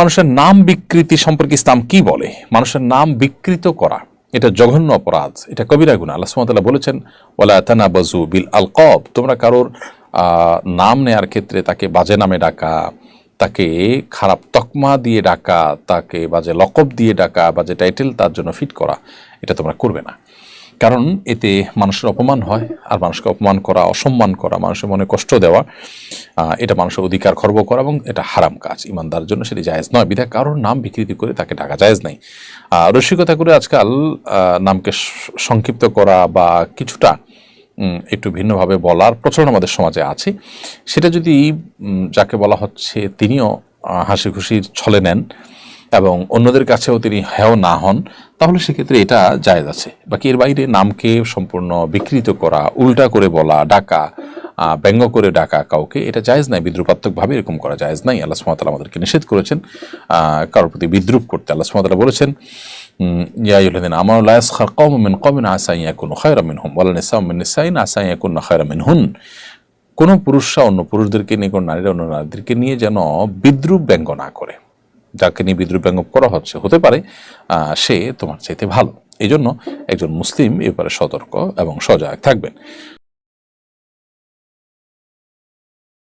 মানুষের নাম বিকৃতি সম্পর্কে ইসলাম কি বলে? মানুষের নাম বিকৃত করা, এটা জঘন্য অপরাধ। এটা কবিরা গুণা। আল্লাহ সুমতাল্লাহ বলেছেন ওলা তানা বাজু বিল আল কব তোমরা কারোর নাম নেয়ার ক্ষেত্রে তাকে বাজে নামে ডাকা, তাকে খারাপ তকমা দিয়ে ডাকা, তাকে বাজে লকব দিয়ে ডাকা বাজে টাইটেল তার জন্য ফিট করা, এটা তোমরা করবে না। কারণ এতে মানুষের অপমান হয় আর মানুষকে অপমান করা, অসম্মান করা, মানুষের মনে কষ্ট দেওয়া এটা মানুষের অধিকার খর্ব করা এবং এটা হারাম কাজ। ইমানদার জন্য সেটি জায়েজ নয়। বিধায় কারোর নাম বিকৃতি করে তাকে ডাকা জায়েজ নাই। রসিকতা করে আজকাল নামকে সংক্ষিপ্ত করা বা কিছুটা একটু ভিন্নভাবে বলার প্রচলন আমাদের সমাজে আছে। সেটা যদি যাকে বলা হচ্ছে তিনিও হাসি খুশির ছলে নেন এবং অন্যদের কাছেও তিনি হেয় না হন, তাহলে সেক্ষেত্রে এটা জায়েজ আছে। বাকি এর বাইরে নামকে সম্পূর্ণ বিকৃত করা, উল্টা করে বলা, ডাকা ব্যঙ্গ করে ডাকা কাউকে, এটা জায়েজ নাই, বিদ্রুপাত্মকভাবে এরকম করা জায়েজ নাই। আল্লাহ সুমতাল আমাদেরকে নিষেধ করেছেন কারোর প্রতি বিদ্রুপ করতে। আল্লাহ সুমতাল বলেছেন লায়াস খার কম কমিন আসাই ইয়াকুন খায়রা মিনহুম, ওয়ালা নিসা নিসাইন আসাই ইয়াকুন খায়রা মিনহুন। কোন পুরুষরা অন্য পুরুষদেরকে নিয়ে, কোন নারীরা অন্য নারীদেরকে নিয়ে যেন বিদ্রুপ ব্যঙ্গ না করে। যাকে নিয়ে বিদ্রুপ ব্যঙ্গ করা হচ্ছে, হতে পারে সে তোমার চাইতে ভালো। এই জন্য একজন মুসলিম এ ব্যাপারে সতর্ক এবং সজাগ থাকবেন।